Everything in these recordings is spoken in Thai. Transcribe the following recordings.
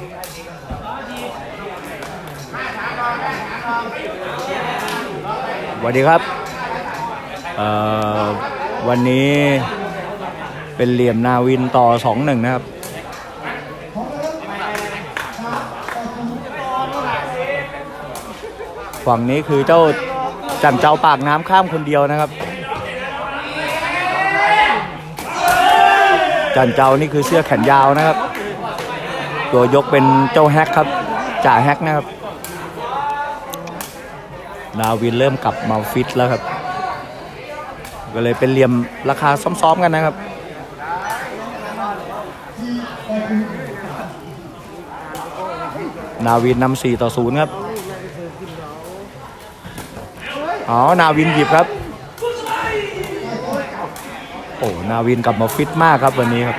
สวัสดีครับ วันนี้เป็นเหลี่ยมนาวินต่อสองหนึ่งนะครับฝั่งนี้คือเจ้าจันเจ้าปากน้ำข้ามคนเดียวนะครับ จันเจ้านี่คือเสื้อแขนยาวนะครับ ตัวยกเป็นเจ้าแฮกครับจ่าแฮกนะครับ นาวินเริ่มกลับมาฟิตแล้วครับ ก็เลยเป็นเหลี่ยมราคาซ้อมๆกันนะครับนาวินนำ4ต่อ0ครับอ๋อ นาวินหยิบครับ โอ้ นาวินกลับมาฟิตมากครับวันนี้ครับ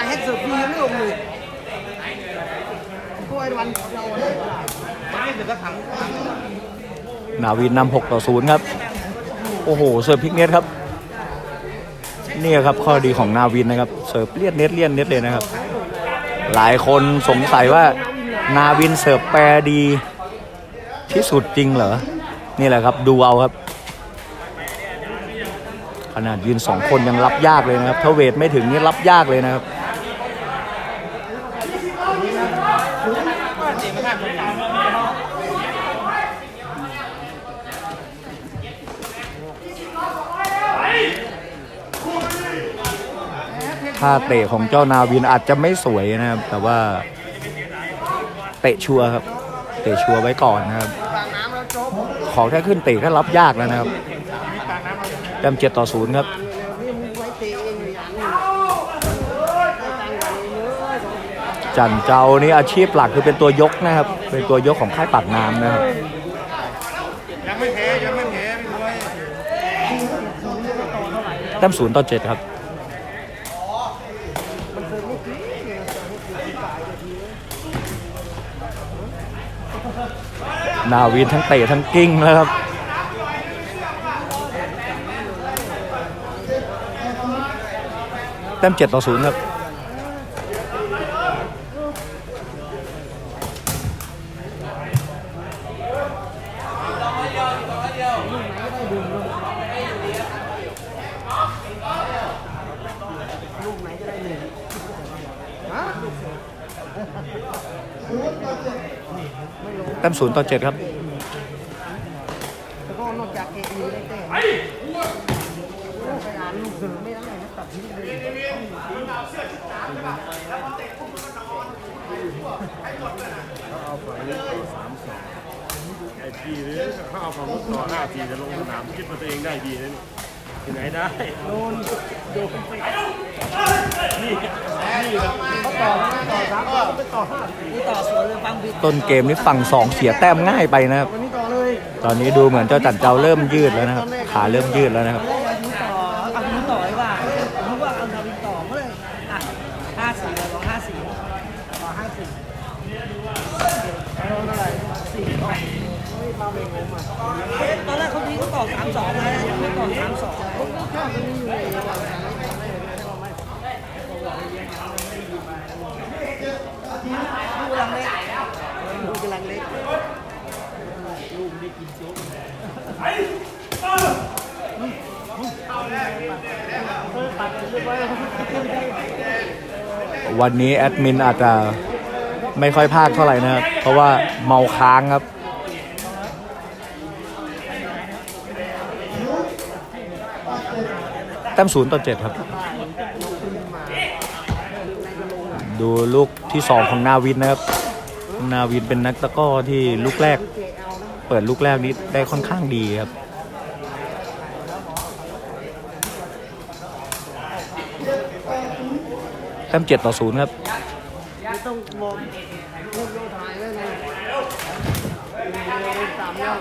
าเฮ็ดเสิร์ฟฟรียังไม่ลงเลยกล้วยวันเราไม่ถึงก็ถังนาวินนำ6ต่อ0ครับ โอ้โห เสิร์ฟพลิกเน็ตครับนี่ครับข้อดีของนาวินนะครับ เสิร์ฟเลียนเน็ตเลียนเน็ตเลยนะครับ หลายคนสงสัยว่านาวินเสิร์ฟแปรดีที่สุดจริงเหรอ นี่แหละครับดูเอาครับ ขนาดยืนสองคนยังรับยากเลยนะครับ ถ้าเวทไม่ถึงนี่รับยากเลยนะครับ ท่าเตะของเจ้านาวินอาจจะไม่สวยนะครับ แต่ว่าเตะชัวร์ครับ เตะชัวร์ไว้ก่อนนะครับปากน้ำแล้วโจ๊กขอแค่ขึ้นเตะก็รับยากแล้วนะครับแต้มเจ็ดต่อศูนย์ครับจันเจ้านี่อาชีพหลักคือเป็นตัวยกนะครับ เป็นตัวยกของค่ายปากน้ำนะครับยังไม่แพ้ยังไม่แพ้พี่ด้วยแต้มศูนย์ต่อเจ็ดครับ นาวินทั้งเตะทั้งกิ้งแล้วครับแต้มเจ็ดต่อศูนย์ครับ แต้มศูนย์ต่อเจ็ดครับแล้วก็นอกจากเอไได้แต่ไปอ่านลูกเสือไม่ได้นะตัดทิ้งเลยไอ้ทีหรือเขาเอาความรู้ต่อห้าทีจะลงสนามคิดว่าตัวเองได้ดีนะนี่ที่ไหนได้ โดนโดนสินี่นี่แหละนี่ ต่อสวนเลยฟังผิดต้นเกมนี้ฝั่งสองเสียแต้มง่ายไปนะครับวันนี้ต่อเลยตอนนี้ดูเหมือนเจ้าจันเจ้าเริ่มยืดแล้วนะครับ ขาเริ่มยืดแล้วนะครับอันนี้ต่อเอาวันนี้ต่อไอ้ว่าผมนึกว่าเอาต่อก็เลยห้าสี่เลยลองห้าสี่ต่อห้าสี่เอาเท่าไหร่สี่ต่อไม่มาเบงงอะตอนแรกเขาทีเขาต่อสามสองนะยังไม่ต่อสามสอง ลูกกำลังเล็กลูกกำลังเล็กลูกไม่กินโจ๊กวันนี้แอดมินอาจจะไม่ค่อยพากเท่าไหร่นะครับ เพราะว่าเมาค้างครับแต้มศูนย์ต่อเจ็ดครับ ดูลูกที่สองของนาวินนะครับ นาวินเป็นนักตะก้อที่ลูกแรก เปิดลูกแรกนี้ได้ค่อนข้างดีครับแต้มเจ็ดต่อศูนย์ครับไม่ต้องมองเล่นโลถ่ายไว้เลยเล่นสามแล้ว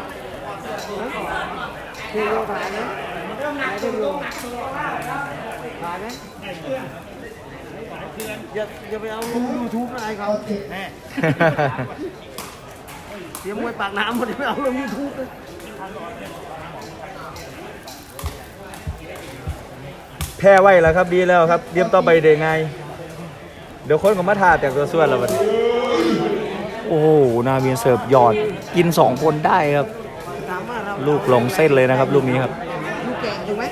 เล่นโลถ่ายไหมไหนเล่นโลถ่ายไหม อย่าอย่าไปเอาลงยูทูบอะไรเขาแน่เสียมวยปากน้ำหมดไม่เอาลงยูทูบเลยแพ้ไว้แล้วครับดีแล้วครับเตรียมต่อไปเด้ไง เดี๋ยวคนก็มาทาแต่งตัวส่วนแล้ววันนี้โอ้โหนาเวียนเสิร์ฟหยอดกินสองคนได้ครับถามว่าเราลูกลงเส้นเลยนะครับ ลูกนี้ครับ ลูกแก่ถูกไหม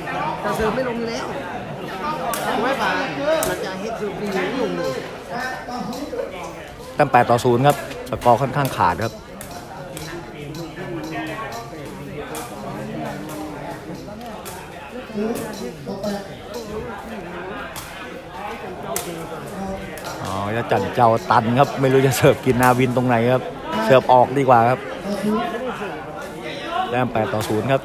แต่เสริมไม่ลงอยู่แล้วถูก ไมป่าเราจะเฮ็มดีไม่งเลยตั้งแปดต่อศูนย์ครับ สกอร์ค่อนข้างขาดครับอ๋อจะจันเจ้าตันครับ ไม่รู้จะเสิร์ฟกินนาวินตรงไหนครับ เสิร์ฟออกดีกว่าครับแต้มแปดต่อศูนย์ครับ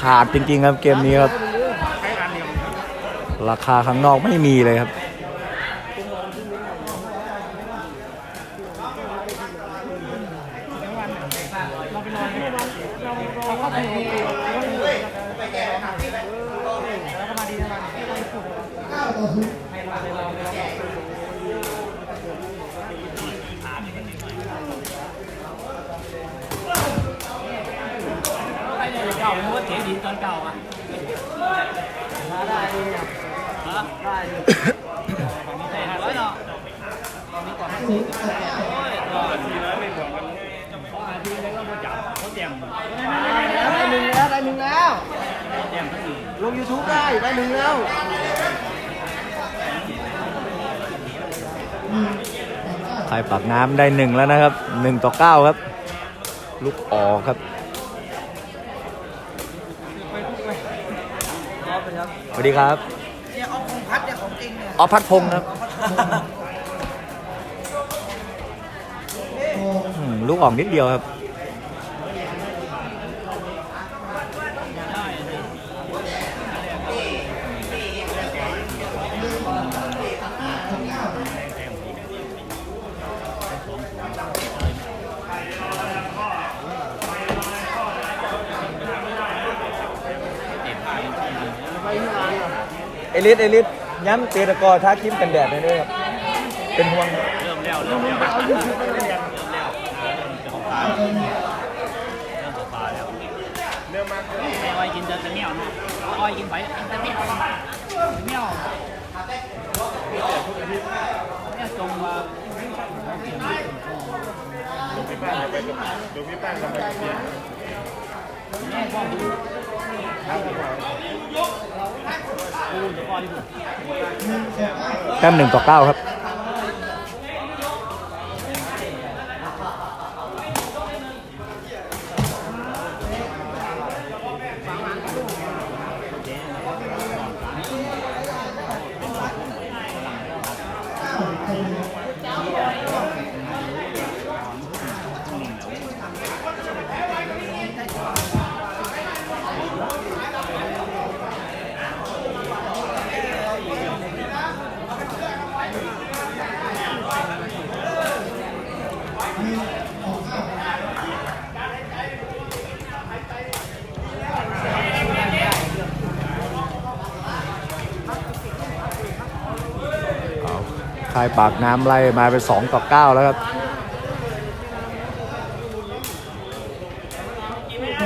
ขาดจริงๆครับเกมนี้ครับ ราคาข้างนอกไม่มีเลยครับเเพราะว่าเสียดีตอนเก่าอะได้เลยอะได้เลยแต่ห้าร้อยเนาะได้หนึ่งแล้วได้หนึ่งแล้วลงยูทูบได้ได้หนึ่งแล้วไทยปากน้ำได้หนึ่งแล้วนะครับหนึ่งต่อเก้าครับ ลูกออกครับ วัสดีครับเนี่ยเอาของพัดเนี่ยของจริงเนี่ยออฟพัดพงศ์ครับอืมลูกออกนิดเดียวครับ เอลิสเอลิสย้ำเตะตะกอท้าคิมกันแดดได้ด้วยครับ เป็นห่วงเริ่มแล้วเริ่มแล้วเริ่มแล้วจะของปลาเริ่มของปลาแล้วเริ่มมาไม่อ้อยกินแต่แต่เมี่ยวเนาะอ้อยกินไปกินแต่เมี่ยวเมี่ยวเนี่ยจงมาดูพี่แป้งไปดูพี่แป้งทำไปเสียแม่พ่อดูดูจะพ่อที่สุด แต้มหนึ่งต่อเก้าครับ คายปากน้ำไล่มาเป็น2ต่อ9แล้วครับ เ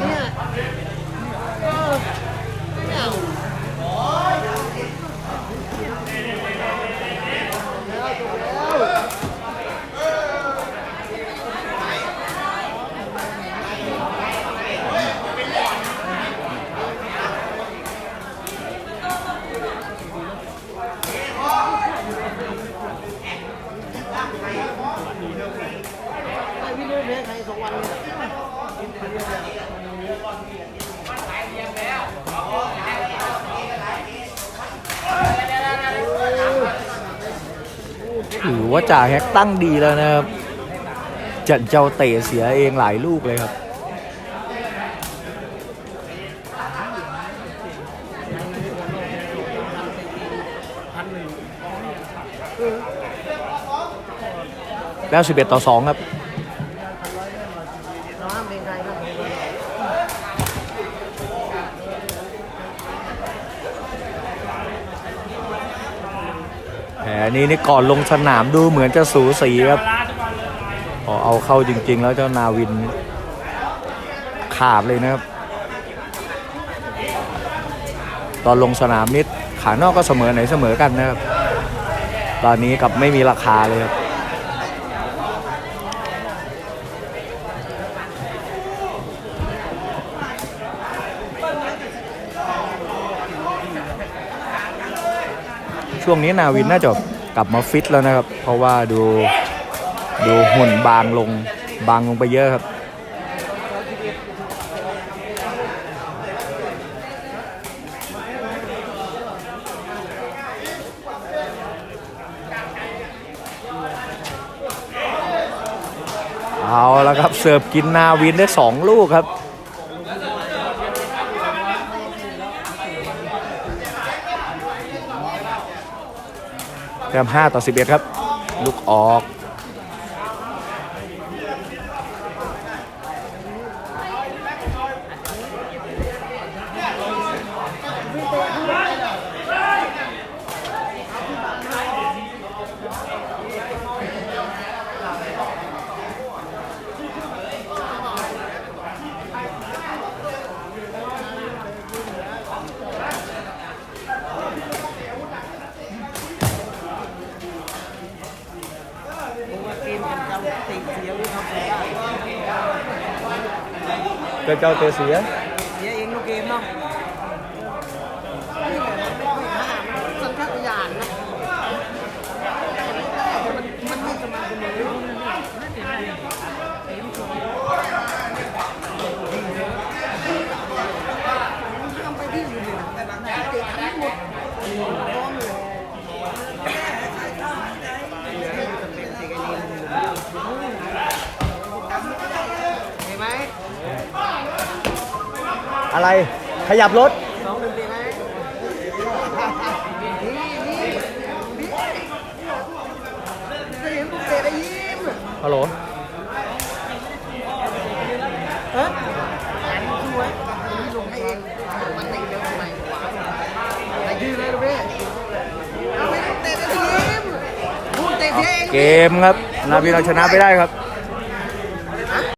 เนี่ยเออไม่เอาไอ้พี่เลื่อนแพ้ใครสองวันเนี่ย ถือว่า จ่าแฮกตั้งดีแล้วนะครับจันเจ้าเตะเสียเองหลายลูกเลยครับแล้ว11 ต่อ 2 ครับ เราห้ามเพลงใครครับ แผลนี้นี่ก่อนลงสนามดูเหมือนจะสูสีครับพอเอาเข้าจริง ๆ แล้วเจ้านาวิน ขาดเลยนะครับ ตอนลงสนามนิดขานอกก็เสมอไหนเสมอกันนะครับ ตอนนี้กับไม่มีราคาเลยครับ ช่วงนี้นาวินน่าจะกลับมาฟิตแล้วนะครับ เพราะว่าดูดูหุ่นบางลงบางลงไปเยอะครับเอาแล้วครับเสิร์ฟกินนาวินได้2ลูกครับ แต้ม5ต่อ11 ครับ ลูกออก ผมว่าเกมมันจะติดเสียหรือทำได้ เจ้าเจ้าเตะเสีย เสียเองลูกเกมเนาะนี่แหละมันไม่ค่อยห้ามสัญชาตญาณนะมันมันไม่สม่ำเสมอทำไปที่อยู่เนี่ยแต่ละแต่เตะทั้งหมดร้องเลยเห็นไหม อะไร ขยับรถ สองหนึ่งเตะไหมนี่นี่นี่จะเห็นผมเตะได้ยิ้ม ฮัลโหล เอ๊ะหันสวยนี่ลงให้เองมันตีเร็วทำไมวะแต่ยืนเลยลูกพี่เอาไปเตะได้ยิ้มพูดเตะเพียงเกมครับ นาวินเอาชนะไปได้ครับ